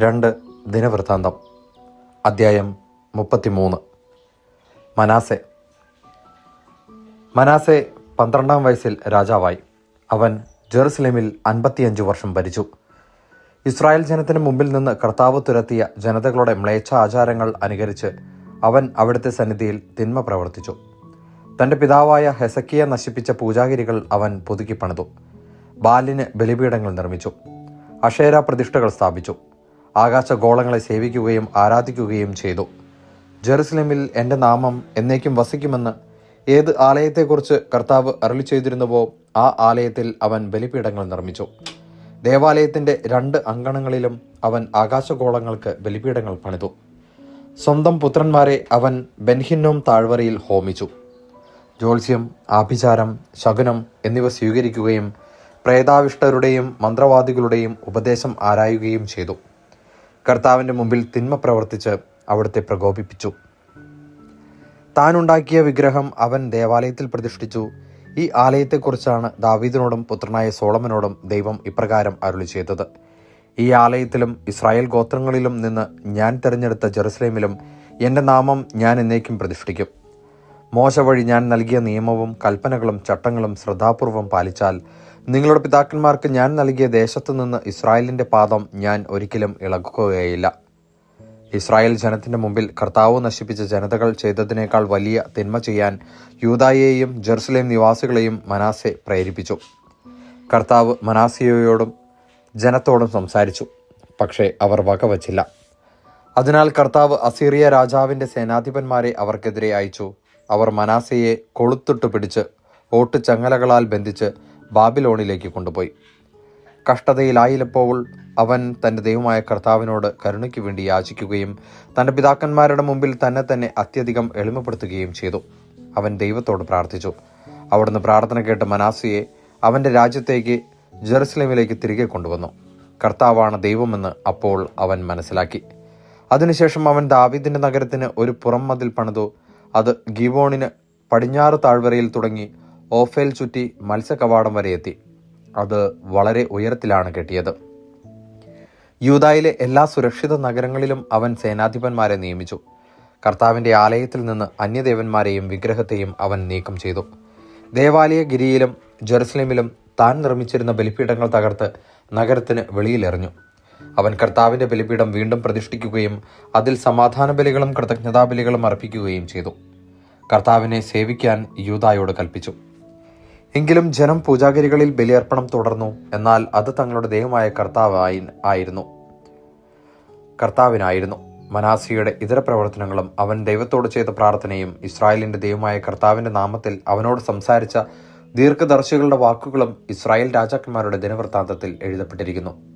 രണ്ട് ദിനവൃത്താന്തം. അദ്ധ്യായം മുപ്പത്തിമൂന്ന്. മനാസെ മനാസെ പന്ത്രണ്ടാം വയസ്സിൽ രാജാവായി. അവൻ ജെറുസലേമിൽ അൻപത്തിയഞ്ച് വർഷം ഭരിച്ചു. ഇസ്രായേൽ ജനത്തിന് മുമ്പിൽ നിന്ന് കർത്താവ് തുരത്തിയ ജനതകളുടെ മ്ലേച്ഛ ആചാരങ്ങൾ അനുകരിച്ച് അവൻ അവിടുത്തെ സന്നിധിയിൽ തിന്മ പ്രവർത്തിച്ചു. തന്റെ പിതാവായ ഹെസക്കിയെ നശിപ്പിച്ച പൂജാഗിരികൾ അവൻ പുതുക്കി പണിതു. ബാലിന് ബലിപീഠങ്ങൾ നിർമ്മിച്ചു. അഷേര പ്രതിഷ്ഠകൾ സ്ഥാപിച്ചു. ആകാശഗോളങ്ങളെ സേവിക്കുകയും ആരാധിക്കുകയും ചെയ്തു. ജെറുസലേമിൽ എന്റെ നാമം എന്നേക്കും വസിക്കുമെന്ന് ഏത് ആലയത്തെക്കുറിച്ച് കർത്താവ് അരളി ചെയ്തിരുന്നുവോ ആ ആലയത്തിൽ അവൻ ബലിപീഠങ്ങൾ നിർമ്മിച്ചു. ദേവാലയത്തിന്റെ രണ്ട് അങ്കണങ്ങളിലും അവൻ ആകാശഗോളങ്ങൾക്ക് ബലിപീഠങ്ങൾ പണിതു. സ്വന്തം പുത്രന്മാരെ അവൻ ബെൻഹിന്നോം താഴ്വരയിൽ ഹോമിച്ചു. ജ്യോത്സ്യം ആഭിചാരം ശകുനം എന്നിവ സ്വീകരിക്കുകയും പ്രേതാവിഷ്ടരുടെയും മന്ത്രവാദികളുടെയും ഉപദേശം ആരായുകയും ചെയ്തു. കർത്താവിന്റെ മുമ്പിൽ തിന്മ പ്രവർത്തിച്ച് അവിടുത്തെ പ്രകോപിപ്പിച്ചു. താനുണ്ടാക്കിയ വിഗ്രഹം അവൻ ദേവാലയത്തിൽ പ്രതിഷ്ഠിച്ചു. ഈ ആലയത്തെക്കുറിച്ചാണ് ദാവീദിനോടും പുത്രനായ സോളമനോടും ദൈവം ഇപ്രകാരം അരുളി ചെയ്തത്. ഈ ആലയത്തിലും ഇസ്രായേൽ ഗോത്രങ്ങളിലും നിന്ന് ഞാൻ തിരഞ്ഞെടുത്ത ജെറുസലേമിലും എന്റെ നാമം ഞാൻ എന്നേക്കും പ്രതിഷ്ഠിക്കും. മോശ വഴി ഞാൻ നൽകിയ നിയമവും കൽപ്പനകളും ചട്ടങ്ങളും ശ്രദ്ധാപൂർവം പാലിച്ചാൽ നിങ്ങളുടെ പിതാക്കന്മാർക്ക് ഞാൻ നൽകിയ ദേശത്തു നിന്ന് ഇസ്രായേലിന്റെ പാദം ഞാൻ ഒരിക്കലും ഇളക്കുകയില്ല ഇസ്രായേൽ ജനത്തിന്റെ മുമ്പിൽ കർത്താവ് നശിപ്പിച്ച ജനതകൾ ചെയ്തതിനേക്കാൾ വലിയ തിന്മ ചെയ്യാൻ യൂതായെയും ജെറുസലേം നിവാസികളെയും മനാസെ പ്രേരിപ്പിച്ചു. കർത്താവ് മനാസിയോയോടും ജനത്തോടും സംസാരിച്ചു പക്ഷേ അവർ വകവച്ചില്ല. അതിനാൽ കർത്താവ് അസീറിയ രാജാവിന്റെ സേനാധിപന്മാരെ അവർക്കെതിരെ അയച്ചു. അവർ മനാസയെ കൊളുത്തിട്ട് പിടിച്ച് ഓട്ട് ചങ്ങലകളാൽ ബന്ധിച്ച് ബാബിലോണിലേക്ക് കൊണ്ടുപോയി. കഷ്ടതയിലായില്ലപ്പോൾ അവൻ തന്റെ ദൈവമായ കർത്താവിനോട് കരുണയ്ക്ക് വേണ്ടി യാചിക്കുകയും തന്റെ പിതാക്കന്മാരുടെ മുമ്പിൽ തന്നെ തന്നെ അത്യധികം എളിമപ്പെടുത്തുകയും ചെയ്തു. അവൻ ദൈവത്തോട് പ്രാർത്ഥിച്ചു. അവിടുന്ന് പ്രാർത്ഥന കേട്ട് മനാസിയെ അവന്റെ രാജ്യത്തേക്ക് ജെറുസലേമിലേക്ക് തിരികെ കൊണ്ടുവന്നു. കർത്താവാണ് ദൈവമെന്ന് അപ്പോൾ അവൻ മനസ്സിലാക്കി. അതിനുശേഷം അവൻ ദാവീദിന്റെ നഗരത്തിന് ഒരു പുറം മതിൽ പണിതു. അത് ഗീവോണിന് പടിഞ്ഞാറ് താഴ്വരയിൽ തുടങ്ങി ഓഫേൽ ചുറ്റി മത്സ്യകവാടം വരെ എത്തി. അത് വളരെ ഉയരത്തിലാണ് കെട്ടിയത്. യൂതായിലെ എല്ലാ സുരക്ഷിത നഗരങ്ങളിലും അവൻ സേനാധിപന്മാരെ നിയമിച്ചു. കർത്താവിന്റെ ആലയത്തിൽ നിന്ന് അന്യദേവന്മാരെയും വിഗ്രഹത്തെയും അവൻ നീക്കം ചെയ്തു. ദേവാലയ ഗിരിയിലും ജെറുസലേമിലും താൻ നിർമ്മിച്ചിരുന്ന ബലിപീഠങ്ങൾ തകർത്ത് നഗരത്തിന് വെളിയിലെറിഞ്ഞു അവൻ കർത്താവിന്റെ ബലിപീഠം വീണ്ടും പ്രതിഷ്ഠിക്കുകയും അതിൽ സമാധാന ബലികളും കൃതജ്ഞതാ ബലികളും അർപ്പിക്കുകയും ചെയ്തു. കർത്താവിനെ സേവിക്കാൻ യൂതായോട് കൽപ്പിച്ചു. എങ്കിലും ജനം പൂജാഗിരികളിൽ ബലിയർപ്പണം തുടർന്നു. എന്നാൽ അത് തങ്ങളുടെ ദൈവമായ കർത്താവായി ആയിരുന്നു. കർത്താവിനായിരുന്നു. മനാസിയുടെ ഇതര പ്രവർത്തനങ്ങളും അവൻ ദൈവത്തോട് ചെയ്ത പ്രാർത്ഥനയും ഇസ്രായേലിന്റെ ദൈവമായ കർത്താവിന്റെ നാമത്തിൽ അവനോട് സംസാരിച്ച ദീർഘദർശികളുടെ വാക്കുകളും ഇസ്രായേൽ രാജാക്കന്മാരുടെ ദിനവൃത്താന്തത്തിൽ എഴുതപ്പെട്ടിരിക്കുന്നു.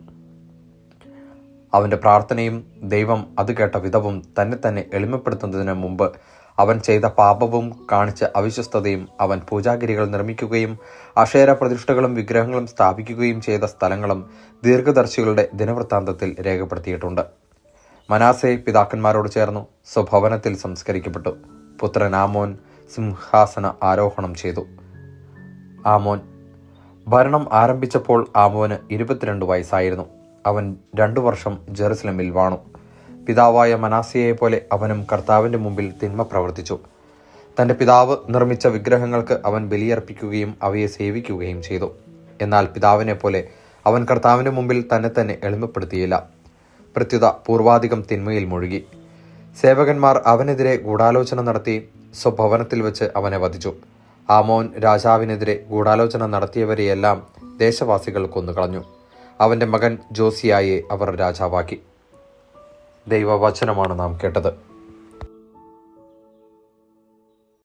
അവന്റെ പ്രാർത്ഥനയും ദൈവം അത് കേട്ട വിധവും തന്നെ തന്നെ എളിമപ്പെടുത്തുന്നതിന് മുമ്പ് അവൻ ചെയ്ത പാപവും കാണിച്ച അവിശ്വസ്തതയും അവൻ പൂജാഗിരികൾ നിർമ്മിക്കുകയും അക്ഷേര പ്രതിഷ്ഠകളും വിഗ്രഹങ്ങളും സ്ഥാപിക്കുകയും ചെയ്ത സ്ഥലങ്ങളും ദീർഘദർശികളുടെ ദിനവൃത്താന്തത്തിൽ രേഖപ്പെടുത്തിയിട്ടുണ്ട്. മനാസെ പിതാക്കന്മാരോട് ചേർന്നു സ്വഭവനത്തിൽ സംസ്കരിക്കപ്പെട്ടു. പുത്രൻ ആമോൻ സിംഹാസന ആരോഹണം ചെയ്തു. ആമോൻ. ഭരണം ആരംഭിച്ചപ്പോൾ ആമോന് ഇരുപത്തിരണ്ട് വയസ്സായിരുന്നു. അവൻ രണ്ടു വർഷം ജെറുസലമിൽ വാണു. പിതാവായ മനാസിയെ പോലെ അവനും കർത്താവിന്റെ മുമ്പിൽ തിന്മ പ്രവർത്തിച്ചു. തന്റെ പിതാവ് നിർമ്മിച്ച വിഗ്രഹങ്ങൾക്ക് അവൻ ബലിയർപ്പിക്കുകയും അവയെ സേവിക്കുകയും ചെയ്തു. എന്നാൽ പിതാവിനെ പോലെ അവൻ കർത്താവിന്റെ മുമ്പിൽ തന്നെ തന്നെ എളിമപ്പെടുത്തിയില്ല. പ്രത്യുത പൂർവാധികം തിന്മയിൽ മുഴുകി. സേവകന്മാർ അവനെതിരെ ഗൂഢാലോചന നടത്തി സ്വഭവനത്തിൽ വെച്ച് അവനെ വധിച്ചു. ആമോൻ രാജാവിനെതിരെ ഗൂഢാലോചന നടത്തിയവരെയെല്ലാം ദേശവാസികൾ കൊന്നുകളഞ്ഞു. അവന്റെ മകൻ ജോസിയായെ അവർ രാജാവാക്കി. ദൈവവചനമാണ് നാം കേട്ടത്.